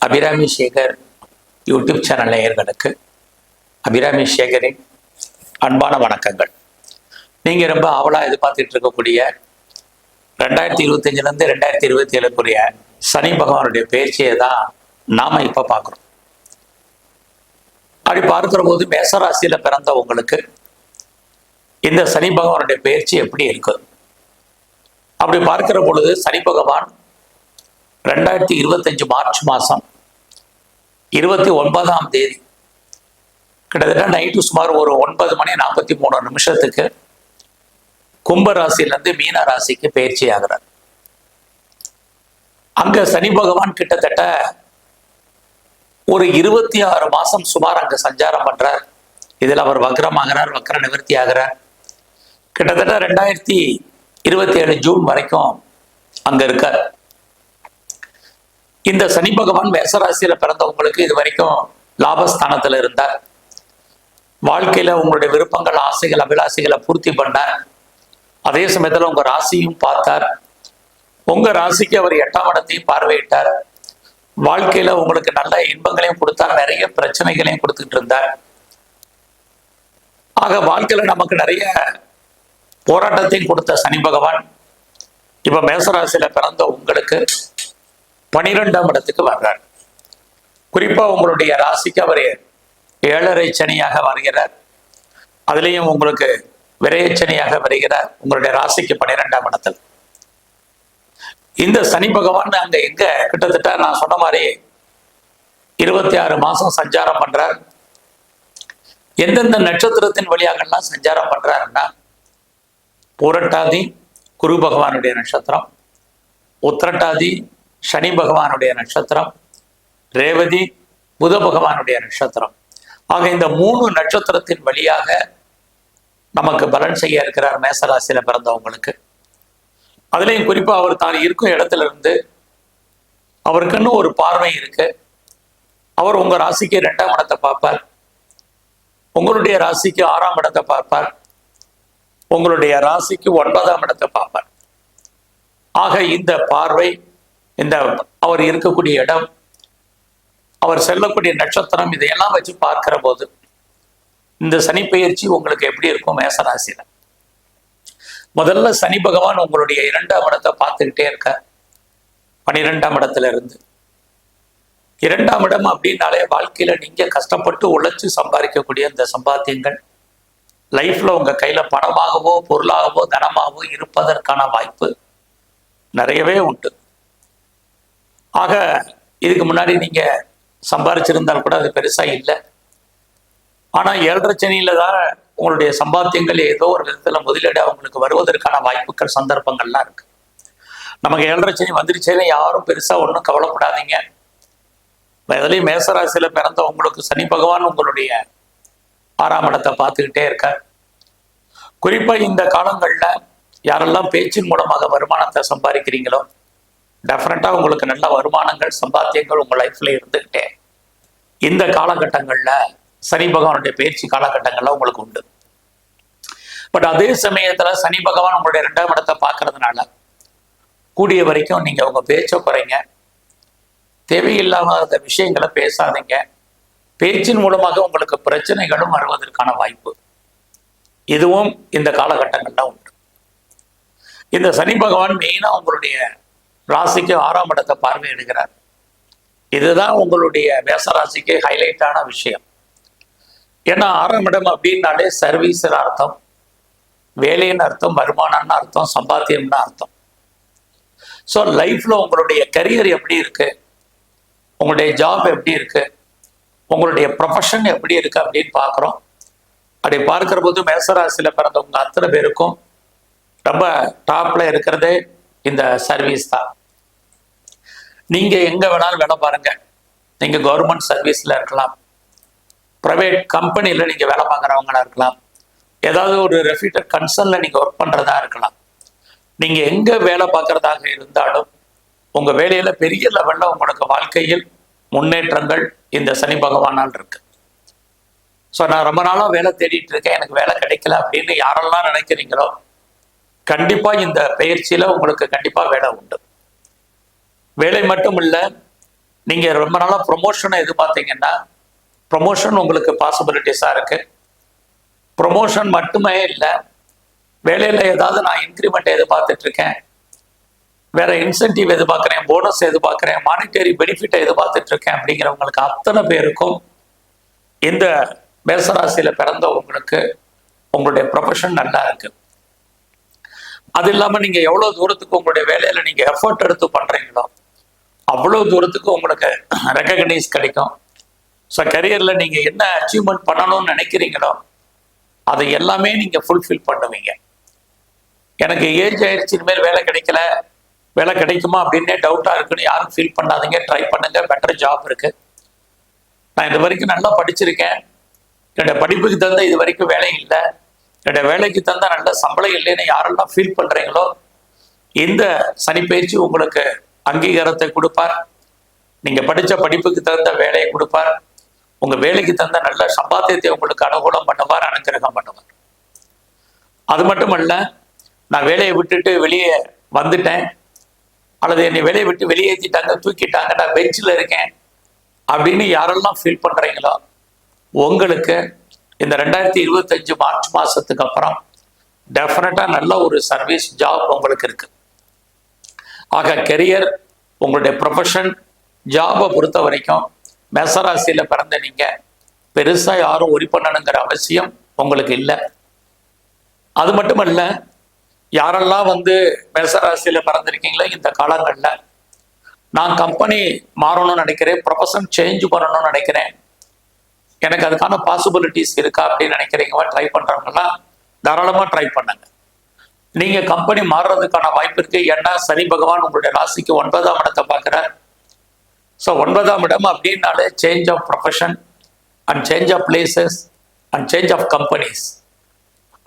Abirami Sekar YouTube channel நேயர்களுக்கு அபிராமி சேகரின் அன்பான வணக்கங்கள். நீங்கள் ரொம்ப ஆவலாக எதிர்பார்த்துட்டு இருக்கக்கூடிய ரெண்டாயிரத்தி இருபத்தஞ்சிலேருந்து ரெண்டாயிரத்தி இருபத்தி ஏழுக்குரிய சனி பகவானுடைய பேச்சியை தான் நாம் இப்போ பார்க்குறோம். அப்படி பார்க்குற போது மேசராசியில் பிறந்த உங்களுக்கு இந்த சனி பகவானுடைய பயிற்சி எப்படி இருக்குது அப்படி பார்க்கிற பொழுது சனி பகவான் ரெண்டாயிரத்தி இருபத்தஞ்சு மார்ச் மாதம் இருபத்தி ஒன்பதாம் தேதி. கிட்டத்தட்ட நைட்டு சுமார் ஒரு ஒன்பது மணி நாற்பத்தி மூணு நிமிஷத்துக்கு கும்ப ராசியிலேருந்து மீன ராசிக்கு பயிற்சி ஆகிறார் அங்க சனி பகவான் கிட்டத்தட்ட ஒரு இருபத்தி ஆறு மாசம் சுமார் அங்க சஞ்சாரம் பண்றார். இதில் அவர் வக்ரமாகிறார் வக்ர நிவர்த்தி ஆகிறார். கிட்டத்தட்ட ரெண்டாயிரத்தி இருபத்தி ஏழு ஜூன் வரைக்கும் அங்க இருக்கார். இந்த சனி பகவான் மேசராசியில பிறந்தவங்களுக்கு இது வரைக்கும் லாபஸ்தானத்துல இருந்தார். வாழ்க்கையில உங்களுடைய விருப்பங்கள் ஆசைகள் அபிலாசைகளை பூர்த்தி பண்ணார். அதே சமயத்துல உங்க ராசியும் பார்த்தார். உங்க ராசிக்கு அவர் எட்டாம் இடத்தையும் பார்வையிட்டார். வாழ்க்கையில உங்களுக்கு நல்ல இன்பங்களையும் கொடுத்தார் நிறைய பிரச்சனைகளையும் கொடுத்துட்டு இருந்தார். ஆக வாழ்க்கையில நமக்கு நிறைய போராட்டத்தையும் கொடுத்த சனி பகவான். இப்ப மேசராசியில பிறந்த உங்களுக்கு பனிரெண்டாம் இடத்துக்கு வர்றார். குறிப்பா உங்களுடைய ராசிக்கு அவர் ஏழரை சனியாக வருகிறார். அதுலேயும் உங்களுக்கு விரையச்சனியாக வருகிறார். உங்களுடைய ராசிக்கு பனிரெண்டாம் இடத்தில். இந்த சனி பகவான் அங்க எங்க? கிட்டத்தட்ட நான் சொன்ன மாதிரி இருபத்தி ஆறு மாசம் சஞ்சாரம் பண்றார். எந்தெந்த நட்சத்திரத்தின் வழியாகலாம் சஞ்சாரம் பண்றாருன்னா பூரட்டாதி குரு பகவானுடைய நட்சத்திரம் உத்திரட்டாதி சனி பகவானுடைய நட்சத்திரம் ரேவதி புத பகவானுடைய நட்சத்திரம். ஆக இந்த மூணு நட்சத்திரத்தின் வழியாக நமக்கு பலன் செய்ய இருக்கிறார் மேசராசியில பிறந்தவங்களுக்கு. அதுலேயும் குறிப்பாக அவர் தான் இருக்கும் இடத்துல இருந்து அவருக்குன்னு ஒரு பார்வை இருக்கு. அவர் உங்க ராசிக்கு ரெண்டாம் இடத்தை பார்ப்பார். உங்களுடைய ராசிக்கு ஆறாம் இடத்தை பார்ப்பார். உங்களுடைய ராசிக்கு ஒன்பதாம் இடத்தை பார்ப்பார். ஆக இந்த பார்வை இந்த அவர் இருக்கக்கூடிய இடம் அவர் செல்லக்கூடிய நட்சத்திரம் இதையெல்லாம் வச்சு பார்க்கிற போது இந்த சனி பெயர்ச்சி உங்களுக்கு எப்படி இருக்கும் மேசராசியில? முதல்ல சனி பகவான் உங்களுடைய இரண்டாம் இடத்தை பார்த்துக்கிட்டே இருக்க பனிரெண்டாம் இடத்துல இருந்து இரண்டாம் இடம் அப்படின்னாலே வாழ்க்கையில நீங்க கஷ்டப்பட்டு உழைச்சு சம்பாதிக்கக்கூடிய இந்த சம்பாத்தியங்கள். லைஃப்ல உங்க கையில பணமாகவோ பொருளாகவோ தனமாகவோ இருப்பதற்கான வாய்ப்பு நிறையவே உண்டு. ஆக இதுக்கு முன்னாடி நீங்க சம்பாரிச்சிருந்தால் கூட அது பெருசா இல்லை. ஆனா ஏழரை தான் உங்களுடைய சம்பாத்தியங்கள் ஏதோ ஒரு விதத்துல முதலீடு அவங்களுக்கு வருவதற்கான வாய்ப்புகள் சந்தர்ப்பங்கள்லாம் இருக்கு. நமக்கு ஏழரை சனி வந்துருச்சேன்னு யாரும் பெருசா ஒன்றும் கவலைப்படாதீங்க. அதுலேயும் மேசராசியில பிறந்த உங்களுக்கு சனி பகவான் உங்களுடைய ஆறாம் இடத்தை பார்த்துக்கிட்டே இருக்கார். குறிப்பா இந்த காலங்கள்ல யாரெல்லாம் பேச்சின் மூலமாக வருமானத்தை சம்பாதிக்கிறீங்களோ டெஃபினட்டா உங்களுக்கு நல்ல வருமானங்கள் சம்பாத்தியங்கள் உங்க லைஃப்ல இருந்துகிட்டே. இந்த காலகட்டங்கள்ல சனி பகவானுடைய பயிற்சி காலகட்டங்கள்ல உங்களுக்கு உண்டு. பட் அதே சமயத்துல சனி பகவான் உங்களுடைய ரெண்டாம் இடத்தை பார்க்கறதுனால கூடிய வரைக்கும் நீங்க உங்க பேச்சை குறைங்க. தேவையில்லாத விஷயங்களை பேசாதீங்க. பேச்சின் மூலமாக உங்களுக்கு பிரச்சனைகளும் வருவதற்கான வாய்ப்பு. இதுவும் இந்த காலகட்டங்கள்ல உண்டு. இந்த சனி பகவான் மெயினா உங்களுடைய ராசிக்கு ஆறாம் இடத்தை பார்வையிடுகிறார். இதுதான் உங்களுடைய மேசராசிக்கு ஹைலைட்டான விஷயம். ஏன்னா ஆறாம் இடம் அப்படின்னாலே சர்வீஸ்னு அர்த்தம். வேலைன்னு அர்த்தம் வருமானம்னு அர்த்தம் சம்பாத்தியம்னு அர்த்தம். ஸோ லைஃப்ல உங்களுடைய கரியர் எப்படி இருக்கு? உங்களுடைய ஜாப் எப்படி இருக்கு? உங்களுடைய ப்ரொஃபஷன் எப்படி இருக்கு அப்படின்னு பார்க்குறோம். அப்படி பார்க்குற போது மேசராசியில் பிறந்தவங்க அத்தனை பேருக்கும் ரொம்ப டாப்ல இருக்கிறதே இந்த சர்வீஸ் தான். நீங்க எங்க வேணாலும் வேலை பாருங்க. நீங்க கவர்மெண்ட் சர்வீஸ்ல இருக்கலாம். ப்ரைவேட் கம்பெனியில நீங்க வேலை பார்க்குறவங்களா இருக்கலாம். ஏதாவது ஒரு ரெஃப்யூட்டர் கன்சர்ன்ல நீங்க ஒர்க் பண்றதா இருக்கலாம். நீங்க எங்க வேலை பார்க்கறதாக இருந்தாலும் உங்க வேலையில பெரிய லெவல்ல உங்களுக்கு வாழ்க்கையில் முன்னேற்றங்கள் இந்த சனி பகவானால் இருக்கு. ஸோ நான் ரொம்ப நாளாக வேலை தேடிட்டு இருக்கேன். எனக்கு வேலை கிடைக்கல அப்படின்னு யாரெல்லாம் நினைக்கிறீங்களோ கண்டிப்பா இந்த பயிற்சியில உங்களுக்கு கண்டிப்பா வேலை உண்டு. வேலை மட்டும் இல்ல நீங்க ரொம்ப நாளா ப்ரொமோஷனை எதிர்பார்த்தீங்கன்னா ப்ரொமோஷன் உங்களுக்கு பாசிபிலிட்டிஸா இருக்கு. ப்ரொமோஷன் மட்டுமே இல்லை வேலையில ஏதாவது நான் இன்க்ரிமெண்ட் எதிர்பார்த்துட்டு இருக்கேன் வேற இன்சென்டிவ் எதிர்பார்க்குறேன் போனஸ் எதிர்பார்க்குறேன் மானிட்டரி பெனிஃபிட்டை எதிர்பார்த்துட்டு இருக்கேன் அப்படிங்கிறவங்களுக்கு அத்தனை பேருக்கும் இந்த மேசராசியில பிறந்த உங்களுக்கு உங்களுடைய ப்ரொஃபஷன் நல்லா இருக்கு. அது இல்லாம நீங்க எவ்வளவு தூரத்துக்கு உங்களுடைய வேலையில நீங்க எஃபர்ட் எடுத்து பண்றீங்களோ அவ்வளோ தூரத்துக்கு உங்களுக்கு ரெக்கக்னைஸ் கிடைக்கும். ஸோ கரியரில் நீங்கள் என்ன அச்சீவ்மெண்ட் பண்ணணும்னு நினைக்கிறீங்களோ அதை எல்லாமே நீங்கள் ஃபுல்ஃபில் பண்ணுவீங்க. எனக்கு ஏஜ் ஆயிடுச்சு இனிமேல் வேலை கிடைக்கல வேலை கிடைக்குமா அப்படின்னே டவுட்டாக இருக்குன்னு யாரும் ஃபீல் பண்ணாதீங்க. ட்ரை பண்ணுங்க பெட்டர் ஜாப் இருக்குது நான் இது வரைக்கும் நல்லா படிச்சிருக்கேன். என்னோட படிப்புக்கு தகுந்த இது வரைக்கும் வேலை இல்லை. என்னோட வேலைக்கு தந்த நல்ல சம்பளம் இல்லைன்னு யாரெல்லாம் ஃபீல் பண்ணுறீங்களோ இந்த சனிப்பயிற்சி உங்களுக்கு அங்கீகாரத்தை கொடுப்பார். நீங்க படிச்ச படிப்புக்கு தகுந்த வேலையை கொடுப்பார். உங்க வேலைக்கு தகுந்த நல்ல சம்பாத்தியத்தை உங்களுக்கு அனுகூலம் பண்ணுவார் அனுக்கிரகம் பண்ணுவார். அது மட்டுமல்ல நான் வேலையை விட்டுட்டு வெளியே வந்துட்டேன். அல்லது என்னை வேலையை விட்டு வெளியேற்றிட்டாங்க தூக்கிட்டாங்க நான் பெஞ்சில் இருக்கேன் அப்படின்னு யாரெல்லாம் ஃபீல் பண்றீங்களோ உங்களுக்கு இந்த ரெண்டாயிரத்தி இருபத்தஞ்சு மார்ச் மாசத்துக்கு அப்புறம் டெஃபினட்டா நல்ல ஒரு சர்வீஸ் ஜாப் உங்களுக்கு இருக்குது ஆக கெரியர் உங்களுடைய ப்ரொஃபஷன் ஜாபை பொறுத்த வரைக்கும் மேசராசியில் பிறந்த நீங்கள் பெருசாக யாரும் ஒரி பண்ணணுங்கிற அவசியம் உங்களுக்கு இல்லை. அது மட்டும் இல்லை யாரெல்லாம் வந்து மேசராசியில் பிறந்திருக்கீங்களோ இந்த காலங்களில் நான் கம்பெனி மாறணும்னு நினைக்கிறேன் ப்ரொஃபஷன் சேஞ்ச் பண்ணணும்னு நினைக்கிறேன். எனக்கு அதுக்கான பாசிபிலிட்டிஸ் இருக்கா அப்படின்னு நினைக்கிறீங்க ட்ரை பண்ணுறவங்கலாம் தாராளமாக ட்ரை பண்ணுங்க. நீங்க கம்பெனி மாறுறதுக்கான வாய்ப்பு இருக்கு ஏன்னா சனி பகவான் உங்களுடைய ராசிக்கு ஒன்பதாம் இடத்தை பார்க்குறார். ஸோ ஒன்பதாம் இடம் அப்படின்னாலே change of profession and change of places and change of companies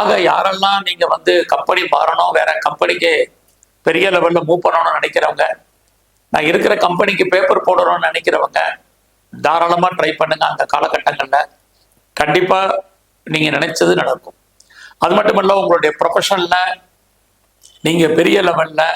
ஆக யாரெல்லாம் நீங்கள் வந்து கம்பெனி மாறணும் வேற கம்பெனிக்கு பெரிய லெவலில் மூவ் பண்ணணும்னு நினைக்கிறவங்க நான் இருக்கிற கம்பெனிக்கு பேப்பர் போடணும்னு நினைக்கிறவங்க தாராளமாக ட்ரை பண்ணுங்க அந்த காலகட்டங்களில். கண்டிப்பாக நீங்கள் நினைச்சது நடக்கும். அது மட்டும் உங்களுடைய ப்ரொஃபஷனில் நீங்கள் பெரிய லெவலில்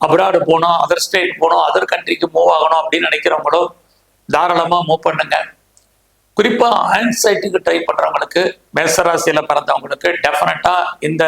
அப்ராடு போகணும் அதர் ஸ்டேட் போகணும் அதர் கண்ட்ரிக்கு மூவ் ஆகணும் அப்படின்னு நினைக்கிறவங்களோ தாராளமாக மூவ் பண்ணுங்க. குறிப்பாக ஆன்சைட்டுக்கு ட்ரை பண்ணுறவங்களுக்கு மேசராசியில் பிறந்தவங்களுக்கு டெஃபினட்டாக இந்த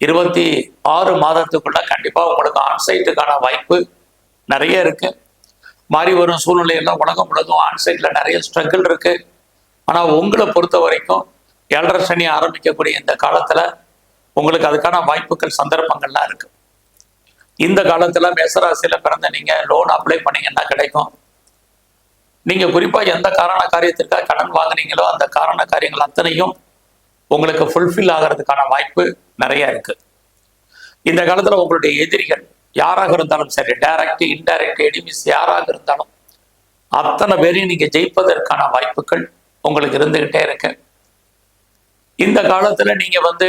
இருபத்தி ஆறு மாதத்துக்குள்ள கண்டிப்பாக உங்களுக்கு ஆன்சைட்டுக்கான வாய்ப்பு நிறைய இருக்கு. மாறி வரும் சூழ்நிலையெல்லாம் உலகம் முழுவதும் ஆன்சைட்டில் நிறைய ஸ்ட்ரகிள் இருக்கு. ஆனால் உங்களை பொறுத்த வரைக்கும் ஏழரை சனி ஆரம்பிக்கக்கூடிய இந்த காலத்துல உங்களுக்கு அதுக்கான வாய்ப்புகள் சந்தர்ப்பங்கள்லாம் இருக்கு. இந்த காலத்துல மேசராசியில பிறந்த நீங்க லோன் அப்ளை பண்ணீங்கன்னா கிடைக்கும். நீங்க குறிப்பா எந்த காரண காரியத்திற்காக கடன் வாங்குனீங்களோ அந்த காரண காரியங்கள் அத்தனையும் உங்களுக்கு ஃபுல்ஃபில் ஆகிறதுக்கான வாய்ப்பு நிறைய இருக்கு. இந்த காலத்துல உங்களுடைய எதிரிகள் யாராக இருந்தாலும் சரி டைரக்ட் இன்டைரக்ட் எனிமிஸ் யாராக இருந்தாலும் அத்தனை பேரையும் நீங்க ஜெயிப்பதற்கான வாய்ப்புகள் உங்களுக்கு இருந்துகிட்டே இருக்கு. இந்த காலத்துல நீங்க வந்து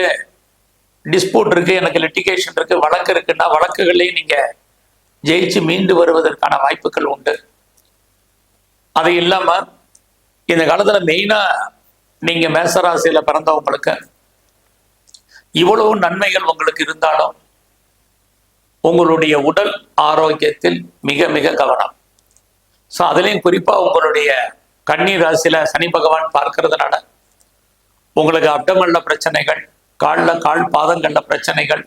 டிஸ்பியூட் இருக்கு எனக்கு லிட்டிகேஷன் இருக்கு வழக்கு இருக்குன்னா வழக்குகளையும் நீங்க ஜெயிச்சு மீண்டு வருவதற்கான வாய்ப்புகள் உண்டு. அது இல்லாம இந்த காலத்துல மெயினா நீங்க மேசராசியில பிறந்தவங்களுக்கு இவ்வளவு நன்மைகள் உங்களுக்கு இருந்தாலும் உங்களுடைய உடல் ஆரோக்கியத்தில் மிக மிக கவனம். ஸோ அதுலேயும் குறிப்பாக உங்களுடைய கண்ணீர் ராசியில சனி பகவான் பார்க்கறதுனால உங்களுக்கு அப்டமல்ல பிரச்சனைகள் காலில் கால் பாதங்கள்ல பிரச்சனைகள்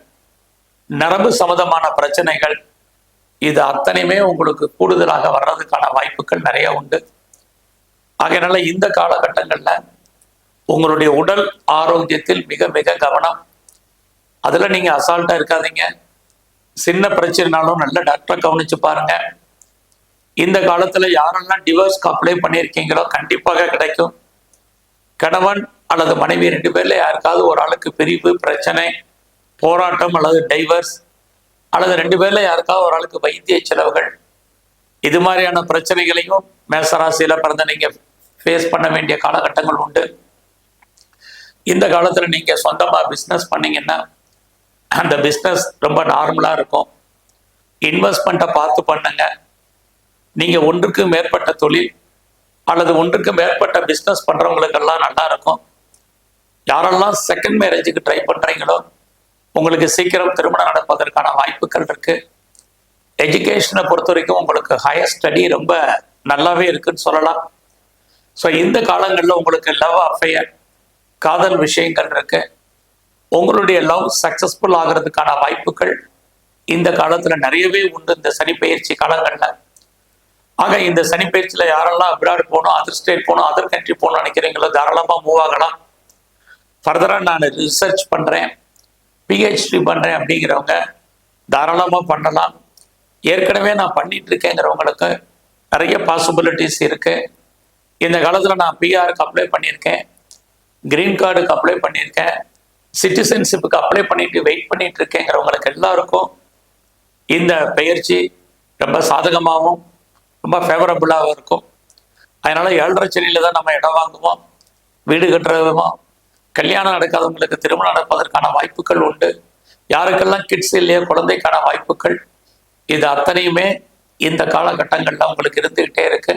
நரம்பு சம்மந்தமான பிரச்சனைகள் இது அத்தனையுமே உங்களுக்கு கூடுதலாக வர்றதுக்கான வாய்ப்புகள் நிறைய உண்டு. ஆகையினால இந்த காலகட்டங்கள்ல உங்களுடைய உடல் ஆரோக்கியத்தில் மிக மிக கவனம். அதில் நீங்கள் அசால்ட்டாக இருக்காதீங்க. சின்ன பிரச்சனைனாலும் நல்ல டாக்டரை கவனித்து பாருங்க. இந்த காலத்தில் யாரெல்லாம் டிவோர்ஸ்க்கு அப்ளை பண்ணியிருக்கீங்களோ கண்டிப்பாக கிடைக்கும். கணவன் அல்லது மனைவி ரெண்டு பேர்ல யாருக்காவது ஒரு ஆளுக்கு பிரிவு பிரச்சனை போராட்டம் அல்லது டைவர்ஸ் அல்லது ரெண்டு பேர்ல யாருக்காவது ஒரு ஆளுக்கு வைத்திய செலவுகள் இது மாதிரியான பிரச்சனைகளையும் மேசராசியில பிறந்த நீங்க ஃபேஸ் பண்ண வேண்டிய காலகட்டங்கள் உண்டு. இந்த காலத்துல நீங்க சொந்தமா பிஸ்னஸ் பண்ணீங்கன்னா அந்த பிஸ்னஸ் ரொம்ப நார்மலா இருக்கும். இன்வெஸ்ட்மெண்ட்டை பார்த்து பண்ணுங்க. நீங்க ஒன்றுக்கு மேற்பட்ட தொழில் அல்லது ஒன்றுக்கு மேற்பட்ட பிஸ்னஸ் பண்றவங்களுக்கெல்லாம் நல்லா இருக்கும். யாரெல்லாம் செகண்ட் மேரேஜுக்கு ட்ரை பண்ணுறீங்களோ உங்களுக்கு சீக்கிரம் திருமணம் நடப்பதற்கான வாய்ப்புகள் இருக்கு. எஜுகேஷனை பொறுத்த வரைக்கும் உங்களுக்கு ஹையர் ஸ்டடி ரொம்ப நல்லாவே இருக்குன்னு சொல்லலாம். ஸோ இந்த காலங்களில் உங்களுக்கு லவ் அஃபையர் காதல் விஷயங்கள் இருக்கு. உங்களுடைய லவ் சக்சஸ்ஃபுல் ஆகிறதுக்கான வாய்ப்புகள் இந்த காலத்தில் நிறையவே உண்டு இந்த சனிப்பயிற்சி காலங்களில். ஆக இந்த சனி யாரெல்லாம் அப்ராட் போகணும் அதர் ஸ்டேட் போகணும் அதர் கண்ட்ரி போகணும்னு நினைக்கிறீங்களோ தாராளமாக மூவ் ஆகலாம். ஃபர்தராக நான் ரிசர்ச் பண்ணுறேன் பிஹெச்டி பண்ணுறேன் அப்படிங்கிறவங்க தாராளமாக பண்ணலாம். ஏற்கனவே நான் பண்ணிட்டு இருக்கேங்கிறவங்களுக்கு நிறைய பாசிபிலிட்டிஸ் இருக்குது இந்த காலத்தில் நான் பிஆருக்கு அப்ளை பண்ணியிருக்கேன். கிரீன் கார்டுக்கு அப்ளை பண்ணியிருக்கேன். சிட்டிசன்ஷிப்புக்கு அப்ளை பண்ணிட்டு வெயிட் பண்ணிட்டு இருக்கேங்கிறவங்களுக்கு எல்லாருக்கும் இந்த பயிற்சி ரொம்ப சாதகமாகவும் ரொம்ப ஃபேவரபுளாகவும் இருக்கும். அதனால் ஏழரை சென்னையில் தான் நம்ம இடம் வாங்குவோம். வீடு கட்டுறதுமோ கல்யாணம் நடக்காதவங்களுக்கு திருமணம் நடப்பதற்கான வாய்ப்புகள் உண்டு. யாருக்கெல்லாம் கிட்ஸ் இல்லையோ குழந்தைக்கான வாய்ப்புகள் இது அத்தனையுமே இந்த காலகட்டங்களில் உங்களுக்கு இருந்துகிட்டே இருக்கு.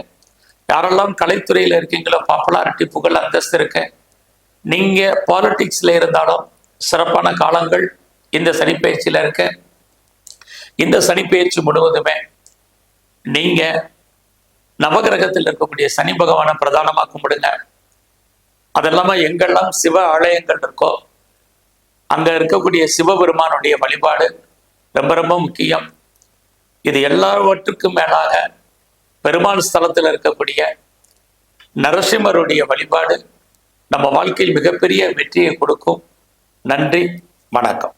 யாரெல்லாம் கலைத்துறையில் இருக்கீங்களோ பாப்புலாரிட்டி புகழ் அந்தஸ்து இருக்கு. நீங்க பாலிட்டிக்ஸில் இருந்தாலும் சிறப்பான காலங்கள் இந்த சனிப்பயிற்சியில் இருக்கு. இந்த சனிப்பயிற்சி முழுவதுமே நீங்க நவகிரகத்தில் இருக்கக்கூடிய சனி பகவானை பிரதானமா கும்பிடுங்க அதெல்லாம எங்கெல்லாம் சிவ ஆலயங்கள் இருக்கோ அங்க இருக்கக்கூடிய சிவபெருமானுடைய வழிபாடு ரொம்ப ரொம்ப முக்கியம். இது எல்லாவற்றுக்கும் மேலாக பெருமாள் ஸ்தலத்தில் இருக்கக்கூடிய நரசிம்மருடைய வழிபாடு நம்ம வாழ்க்கையில் மிகப்பெரிய வெற்றியை கொடுக்கும். நன்றி வணக்கம்.